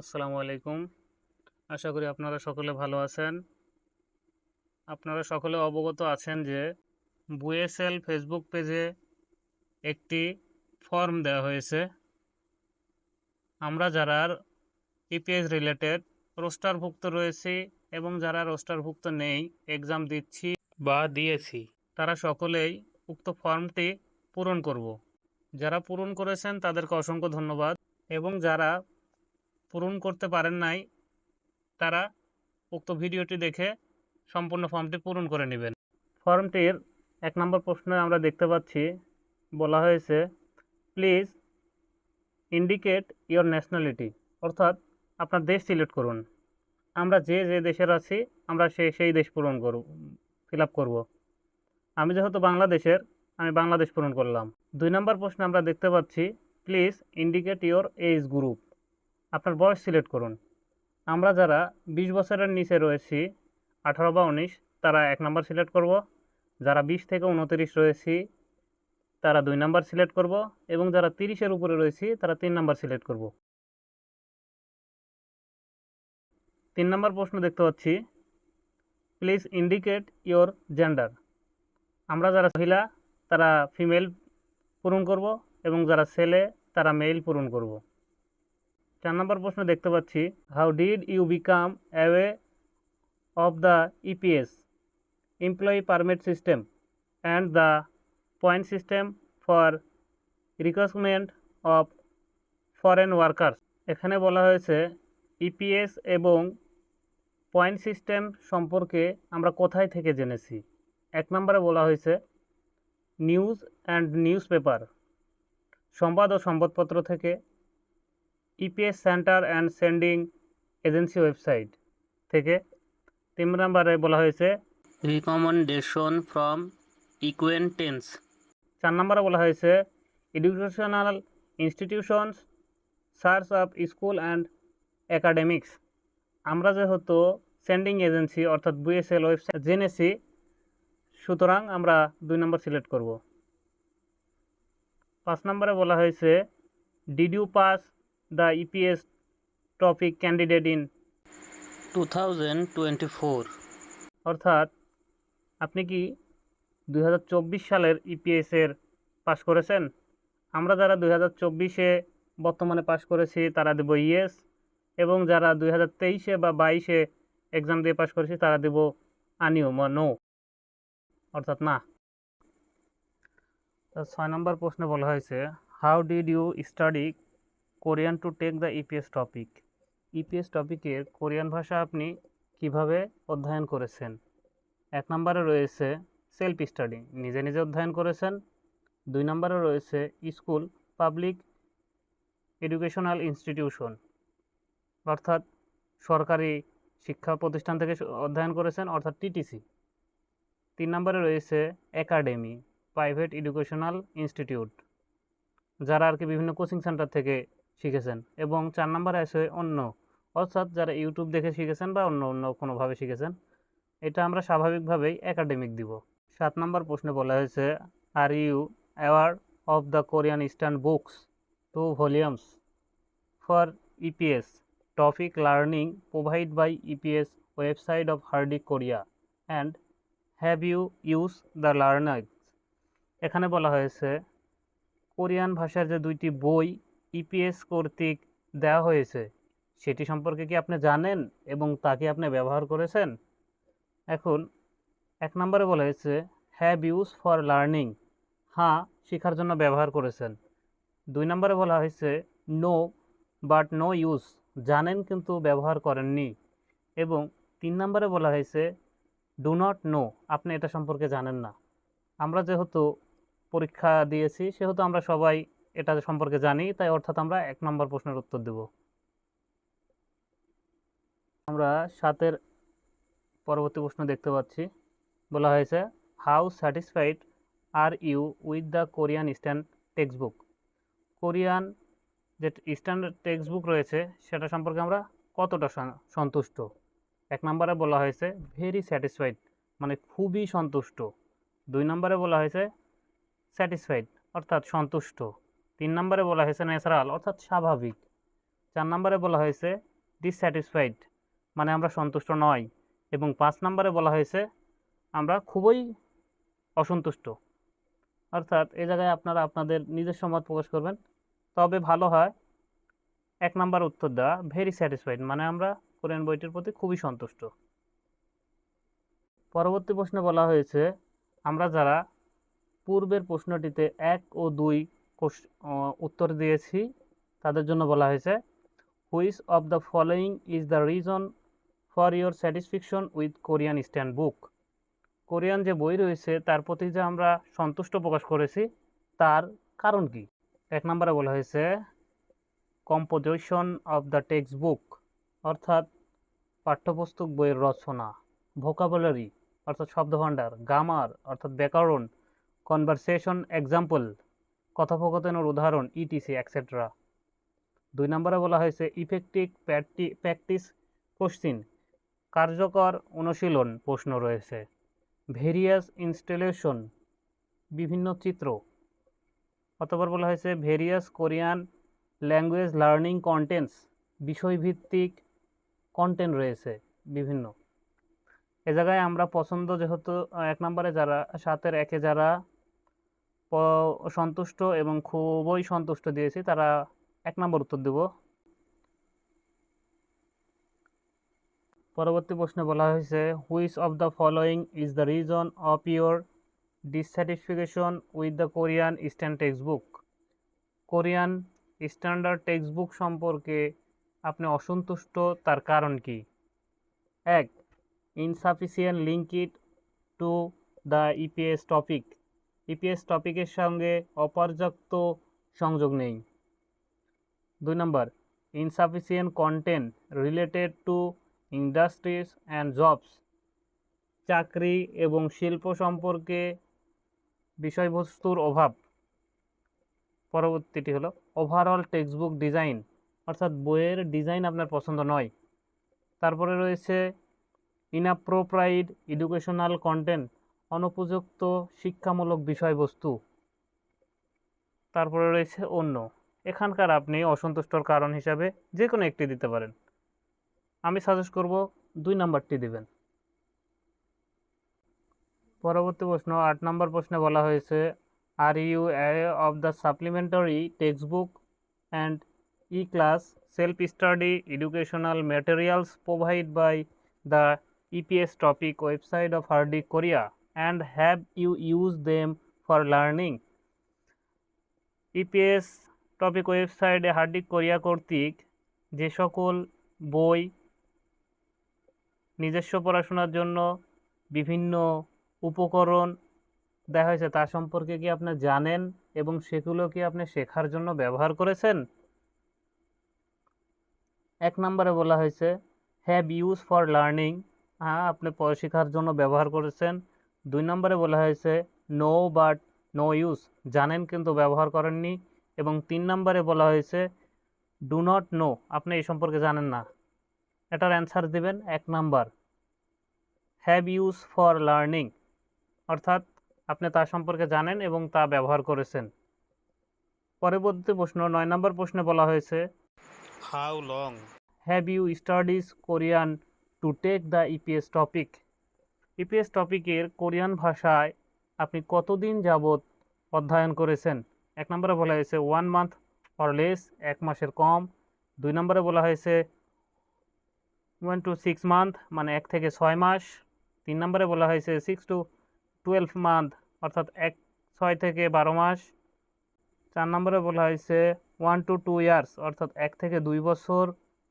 আসসালামু আলাইকুম। আশা করি আপনারা সকলে ভালো আছেন। আপনারা সকলে অবগত আছেন যে বুয়েসেল ফেসবুক পেজে একটি ফর্ম দেওয়া হয়েছে। আমরা যারা ইপিএস রিলেটেড রোস্টারভুক্ত রয়েছি এবং যারা রোস্টারভুক্ত নেই, এক্সাম দিচ্ছি বা দিয়েছি, তারা সকলেই উক্ত ফর্মটি পূরণ করব। যারা পূরণ করেছেন তাদেরকে অসংখ্য ধন্যবাদ এবং যারা পূরণ করতে পারেন নাই, তারা উক্ত ভিডিওটি দেখে সম্পূর্ণ ফর্মটি পূরণ করে নেবেন। ফর্মটির এক নম্বর প্রশ্নে আমরা দেখতে পাচ্ছি, বলা হয়েছে, প্লিজ ইন্ডিকেট ইয়োর ন্যাশনালিটি অর্থাৎ আপনার দেশ সিলেক্ট করুন। আমরা যে যে দেশের আছি, আমরা সেই সেই দেশ পূরণ করব ফিল আপ করব। আমি যেহেতু বাংলাদেশের, আমি বাংলাদেশ পূরণ করলাম। দুই নম্বর প্রশ্নে আমরা দেখতে পাচ্ছি, please indicate your age group আপনার বয়স সিলেক্ট করুন। আমরা যারা বিশ বছরের নিচে রয়েছি, আঠারো বা উনিশ, তারা এক নম্বর সিলেক্ট করব। যারা বিশ থেকে উনতিরিশ রয়েছি, তারা দুই নাম্বার সিলেক্ট করব। এবং যারা তিরিশের উপরে রয়েছি, তারা তিন নাম্বার সিলেক্ট করব। তিন নম্বর প্রশ্ন দেখতে পাচ্ছি। Please indicate your gender. আমরা যারা মহিলা, তারা ফিমেল পূরণ করব এবং যারা ছেলে, তারা মেল পূরণ করব। চার নম্বর প্রশ্ন দেখতে পাচ্ছি। How did you become away of the EPS employee permit system and the point system for recruitment of foreign workers এখানে বলা হয়েছে ইপিএস এবং পয়েন্ট সিস্টেম সম্পর্কে আমরা কোথায় থেকে জেনেছি। এক নম্বরে বলা হয়েছে নিউজ অ্যান্ড নিউজ পেপার সংবাদ ও সংবাদপত্র থেকে। EPS centre and sending agency website থেকে তিন নম্বরে বলা হয়েছে রিকমেন্ডেশন ফ্রম acquaintance চার নম্বরে বলা হয়েছে educational institutions search of school and academics আমরা যেহেতু সেন্ডিং এজেন্সি অর্থাৎ বিএসএল ওয়েবসাইট জেনেছি সুতরাং আমরা দুই নম্বর সিলেক্ট করব। পাঁচ নম্বরে বলা হয়েছে did you pass the EPS TOPIK candidate in 2024 অর্থাৎ আপনি কি দুই হাজার চব্বিশ সালের ইপিএসের পাশ করেছেন? আমরা যারা দুই হাজার চব্বিশে বর্তমানে পাশ করেছি তারা দেব ইয়েস এবং যারা দুই হাজার তেইশে বা বাইশে এক্সাম দিয়ে পাশ করেছি তারা দেব আনিও বা নো অর্থাৎ না। তো ছয় নম্বর প্রশ্নে বলা হয়েছে how did you study Korean to take the EPS TOPIK. EPS টপিকের কোরিয়ান ভাষা আপনি কীভাবে অধ্যয়ন করেছেন? এক নম্বরে রয়েছে সেলফ স্টাডি, নিজে নিজে অধ্যয়ন করেছেন। দুই নম্বরে রয়েছে স্কুল, পাবলিক এডুকেশনাল ইনস্টিটিউশন, অর্থাৎ সরকারি শিক্ষা প্রতিষ্ঠান থেকে অধ্যয়ন করেছেন, অর্থাৎ টিটিসি। তিন নম্বরে রয়েছে একাডেমি, প্রাইভেট এডুকেশনাল ইনস্টিটিউট, যারা আর কি বিভিন্ন কোচিং সেন্টার থেকে শিখেছেন এবং চার নম্বরে আছে অন্য, অর্থাৎ যারা ইউটিউব দেখে শিখেছেন বা অন্য অন্য কোনোভাবে শিখেছেন, এটা আমরা স্বাভাবিকভাবেই একাডেমিক দিব। সাত নম্বর প্রশ্নে বলা হয়েছে are you aware of the Korean eastern books two volumes for EPS TOPIK learning provide by EPS website of Hardik Korea and have you use the learners এখানে বলা হয়েছে কোরিয়ান ভাষার যে দুইটি বই ইপিএস কর্তৃক দেওয়া হয়েছে, সেটি সম্পর্কে কি আপনি জানেন এবং তা কি আপনি ব্যবহার করেছেন? এখন, এক নম্বরে বলা হয়েছে হ্যাভ ইউজ ফর লার্নিং হ্যাঁ শেখার জন্য ব্যবহার করেছেন। দুই নম্বরে বলা হয়েছে নো বাট নো ইউজ জানেন কিন্তু ব্যবহার করেননি। এবং তিন নম্বরে বলা হয়েছে ডু নট নো আপনি এটা সম্পর্কে জানেন না। আমরা যেহেতু পরীক্ষা দিয়েছি, সেহেতু আমরা সবাই এটা সম্পর্কে জানি, তাই অর্থাৎ আমরা এক নম্বর প্রশ্নের উত্তর দেব। আমরা সাতের পরবর্তী প্রশ্ন দেখতে পাচ্ছি। বলা হয়েছে how satisfied are you with the Korean eastern text book Korean যে ইস্টার্ন টেক্সট বুক রয়েছে, সেটা সম্পর্কে আমরা কতটা সন্তুষ্ট? এক নম্বরে বলা হয়েছে ভেরি স্যাটিসফাইড মানে খুবই সন্তুষ্ট। দুই নম্বরে বলা হয়েছে স্যাটিসফাইড অর্থাৎ সন্তুষ্ট। তিন নম্বরে বলা হয়েছে ন্যাচারাল অর্থাৎ স্বাভাবিক। চার নম্বরে বলা হয়েছে ডিসস্যাটিসফাইড মানে আমরা সন্তুষ্ট নই। এবং পাঁচ নম্বরে বলা হয়েছে আমরা খুবই অসন্তুষ্ট। অর্থাৎ এ জায়গায় আপনারা আপনাদের নিজস্ব মত প্রকাশ করবেন। তবে ভালো হয় এক নাম্বার উত্তর দেওয়া ভেরি স্যাটিসফাইড মানে আমরা কোরিয়ান বইটির প্রতি খুবই সন্তুষ্ট। পরবর্তী প্রশ্নে বলা হয়েছে, আমরা যারা পূর্বের প্রশ্নটিতে এক ও দুই উত্তর দিয়েছি। তাদের জন্য বলা হয়েছে, which of the following is the reason for your satisfaction with Korean stand book? Korean যে বই রয়েছে, তার প্রতি যে আমরা সন্তুষ্ট প্রকাশ করেছি, তার কারণ কি? এক নম্বরে বলা হয়েছে, composition of the text book অর্থাৎ পাঠ্যপুস্তক বইয়ের রচনা, ভোকাবুলারি, অর্থাৎ শব্দভাণ্ডার, গ্রামার, অর্থাৎ ব্যাকরণ, কনভারসেশন এক্সাম্পল কথোপকথনের উদাহরণ ইটিসি এক্সেট্রা দুই নম্বরে বলা হয়েছে ইফেক্টিভ প্র্যাকটিস কোশ্চিন কার্যকর অনুশীলন প্রশ্ন রয়েছে। ভেরিয়াস ইনস্টলেশন বিভিন্ন চিত্র। অতপর বলা হয়েছে various Korean language learning contents বিষয়ভিত্তিক কন্টেন্ট রয়েছে, বিভিন্ন। এ জায়গায় আমরা পছন্দ যেহেতু এক নম্বরে যারা, সাতের একে যারা সন্তুষ্ট এবং খুবই সন্তুষ্ট দিয়েছি। তারা এক নম্বর উত্তর দেব। পরবর্তী প্রশ্নে বলা হয়েছে which of the following is the reason of your dissatisfaction with the Korean eastern text book Korean standard text book সম্পর্কে আপনি অসন্তুষ্ট, তার কারণ কি? এক insufficient link it to the EPS TOPIK EPS টপিকের সঙ্গে অপর্যাপ্ত সংযোগ নেই। দুই নম্বর insufficient content related to industries and jobs চাকরি এবং শিল্প সম্পর্কে বিষয়বস্তুর অভাব। পরবর্তীটি হলো ওভারঅল টেক্সটবুক ডিজাইন অর্থাৎ বইয়ের ডিজাইন আপনার পছন্দ নয়। তারপরে রয়েছে ইনঅ্যাপ্রোপ্রাইড এডুকেশনাল কন্টেন্ট অনুপযুক্ত শিক্ষামূলক বিষয়বস্তু। তারপরে রয়েছে অন্য। এখানকার আপনি অসন্তুষ্টর কারণ হিসাবে যে কোনো একটি দিতে পারেন। আমি সাজেস্ট করব দুই নাম্বারটি দিবেন। পরবর্তী প্রশ্ন, আট নম্বর প্রশ্নে বলা হয়েছে are you of the supplementary text book and E class self study educational materials provide by the EPS TOPIK website of Hardik Korea? And have you used them for learning? EPS TOPIK ওয়েবসাইটে Hardik Korea কর্তৃক যে সকল বই নিজস্ব পড়াশোনার জন্য বিভিন্ন উপকরণ দেওয়া হয়েছে, তা সম্পর্কে কি আপনি জানেন এবং সেগুলো কি আপনি শেখার জন্য ব্যবহার করেছেন এক নম্বরে বলা হয়েছে হ্যাভ ইউজ ফর লার্নিং হ্যাঁ আপনি শেখার জন্য ব্যবহার করেছেন দুই নম্বরে বলা হয়েছে নো বাট নো ইউজ জানেন কিন্তু ব্যবহার করেননি। এবং তিন নম্বরে বলা হয়েছে ডু নট নো আপনি এই সম্পর্কে জানেন না। এটার অ্যান্সার দিবেন এক নাম্বার। হ্যাভ ইউজ ফর লার্নিং অর্থাৎ আপনি তা সম্পর্কে জানেন এবং তা ব্যবহার করেছেন। পরবর্তী প্রশ্ন নয় নম্বর প্রশ্নে বলা হয়েছে how long have you studies Korean to take the EPS TOPIK EPS টপিকের কোরিয়ান ভাষায় আপনি কতদিন যাবত অধ্যয়ন করেছেন? এক নম্বরে বলা হয়েছে ওয়ান মান্থ অর লেস এক মাসের কম। দুই নম্বরে বলা হয়েছে ওয়ান টু সিক্স মান্থ মানে এক থেকে ছয় মাস। তিন নম্বরে বলা হয়েছে সিক্স টু টুয়েলভ মান্থ অর্থাৎ এক, ছয় থেকে বারো মাস। চার নম্বরে বলা হয়েছে ওয়ান টু টু ইয়ার্স অর্থাৎ এক থেকে দুই বছর।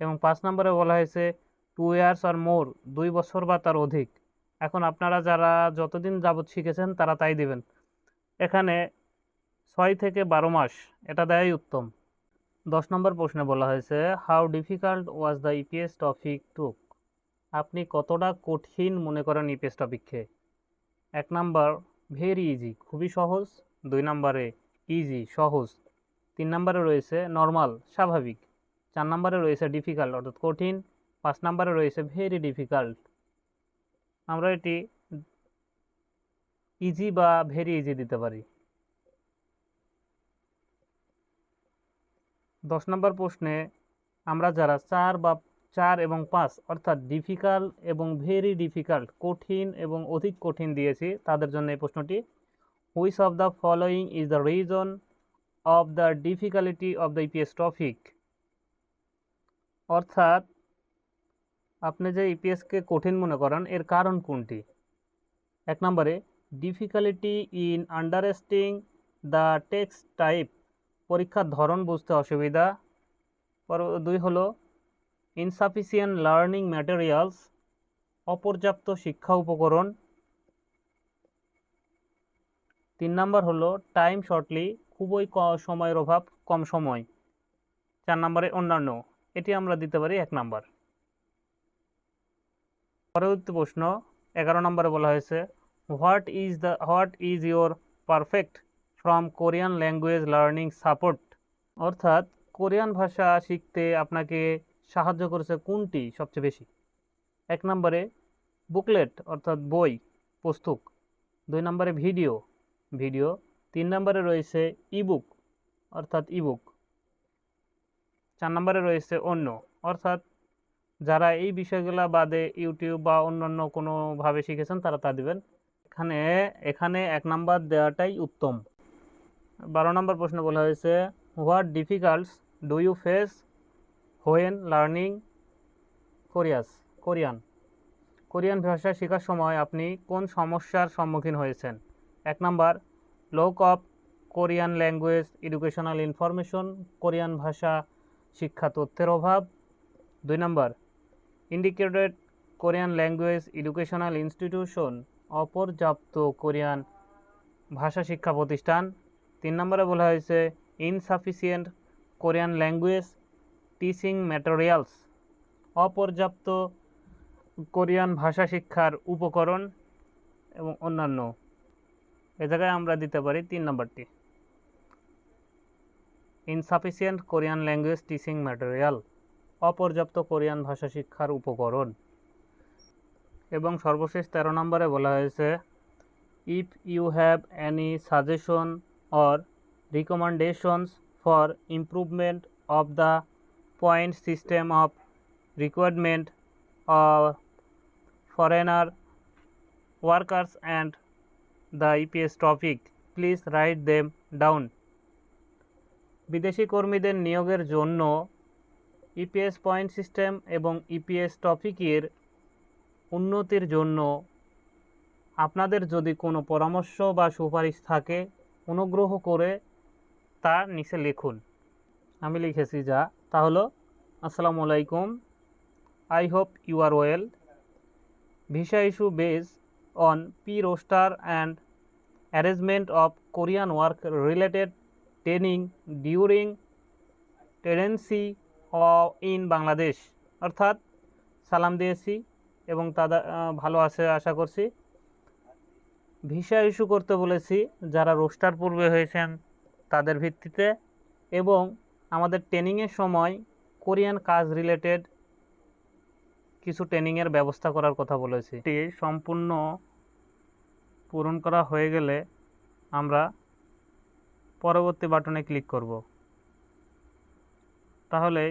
এবং পাঁচ নম্বরে বলা হয়েছে টু ইয়ার্স আর মোর দুই বছর বা তার অধিক। এখন আপনারা যারা যতদিন যাবত শিখেছেন, তারা তাই দিবেন। এখানে ছয় থেকে বারো মাস, এটা দেয়াই উত্তম। দশ নম্বর প্রশ্নে বলা হয়েছে how difficult was the EPS TOPIK took আপনি কতটা কঠিন মনে করেন ইপিএস টপিককে এক নাম্বার ভেরি ইজি খুবই সহজ দুই নম্বরে ইজি সহজ তিন নম্বরে রয়েছে নর্মাল স্বাভাবিক চার নম্বরে রয়েছে ডিফিকাল্ট অর্থাৎ কঠিন। পাঁচ নম্বরে রয়েছে ভেরি ডিফিকাল্ট আমরা এটি ইজি বা ভেরি ইজি দিতে পারি। দশ নম্বর প্রশ্নে আমরা যারা চার বা চার এবং পাঁচ, অর্থাৎ ডিফিকাল্ট এবং ভেরি ডিফিকাল্ট কঠিন এবং অধিক কঠিন দিয়েছি, তাদের জন্য এই প্রশ্নটি which of the following is the reason of the difficulty of the EPS TOPIK অর্থাৎ আপনি যে ইপিএসকে কঠিন মনে করেন, এর কারণ কোনটি? এক নম্বরে difficulty in understanding the text type পরীক্ষার ধরন বুঝতে অসুবিধা। দুই হলো ইনসাফিসিয়েন্ট লার্নিং ম্যাটেরিয়ালস অপর্যাপ্ত শিক্ষা উপকরণ। তিন নম্বর হলো টাইম শর্টলি খুবই সময়ের অভাব, কম সময়। চার নম্বরে, অন্যান্য। এটি আমরা দিতে পারি এক নাম্বার। পরবর্তী প্রশ্ন, এগারো নম্বরে বলা হয়েছে, what is the, what is your perfect from Korean language learning support? অর্থাৎ কোরিয়ান ভাষা শিখতে আপনাকে সাহায্য করেছে কোনটি সবচেয়ে বেশি? এক নম্বরে, বুকলেট অর্থাৎ বই, পুস্তক। দুই নম্বরে, ভিডিও ভিডিও। তিন নম্বরে রয়েছে, ইবুক, অর্থাৎ ইবুক। চার নম্বরে রয়েছে, অন্য। অর্থাৎ যারা এই বিষয়গুলো বাদে ইউটিউব বা অন্যান্য কোনোভাবে শিখেছেন, তারা তা দিবেন। এখানে এখানে এক নাম্বার দেওয়াটাই উত্তম। বারো নম্বর প্রশ্ন বলা হয়েছে, what difficulties do you face when learning Koreas, Korean? Korean ভাষা শেখার সময় আপনি কোন সমস্যার সম্মুখীন হয়েছেন? এক number, lack of Korean language educational information, Korean ভাষা শিক্ষা তথ্যের অভাব। দুই number indicated Korean language educational institution অপর্যাপ্ত কোরিয়ান ভাষা শিক্ষা প্রতিষ্ঠান। তিন নম্বরে বলা হয়েছে insufficient Korean language teaching materials অপর্যাপ্ত কোরিয়ান ভাষা শিক্ষার উপকরণ এবং অন্যান্য। এ জায়গায় আমরা দিতে পারি তিন নম্বরটি। Insufficient Korean language teaching material অপর্যাপ্ত কোরিয়ান ভাষা শিক্ষার উপকরণ। এবং সর্বশেষ তেরো নম্বরে বলা হয়েছে if you have any suggestion or recommendations for improvement of the point system of requirement of foreigner workers and the EPS TOPIK please write them down বিদেশি কর্মীদের নিয়োগের জন্য ইপিএস পয়েন্ট সিস্টেম এবং ইপিএস টপিকের উন্নতির জন্য আপনাদের যদি কোনো পরামর্শ বা সুপারিশ থাকে, অনুগ্রহ করে তা নিচে লিখুন। আমি লিখেছি যা। তা হলো, আসসালামু আলাইকুম। I hope you are well visa issue base on P roster and arrangement of Korean work related training during tendency in Bangladesh. অর্থাৎ সালাম দিয়েছি এবং তাদের ভালো আছে আশা করছি। ভিসা ইস্যু করতে বলেছি, যারা রোস্টার পূর্বে হয়েছেন তাদের ভিত্তিতে এবং আমাদের ট্রেনিংয়ের সময় কোরিয়ান কাজ রিলেটেড কিছু ট্রেনিংয়ের ব্যবস্থা করার কথা বলেছি। এটি সম্পূর্ণ পূরণ করা হয়ে গেলে আমরা পরবর্তী বাটনে ক্লিক করব। তাহলে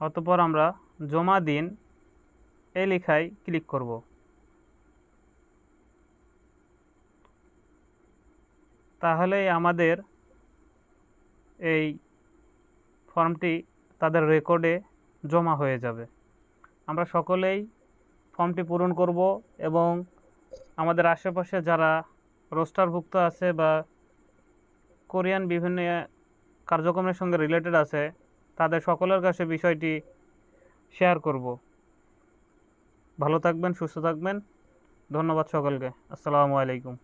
অতপর আমরা জমা দিন এই লেখায় ক্লিক করব। তাহলে আমাদের এই ফর্মটি তাদের রেকর্ডে জমা হয়ে যাবে। আমরা সকলেই ফর্মটি পূরণ করব এবং আমাদের আশেপাশে যারা রোস্টারভুক্ত আছে বা কোরিয়ান বিভিন্ন কার্যক্রমের সঙ্গে রিলেটেড আছে, তাদের সকলের কাছে বিষয়টি শেয়ার করব। ভালো থাকবেন, সুস্থ থাকবেন। ধন্যবাদ সকলকে। আসসালামু আলাইকুম।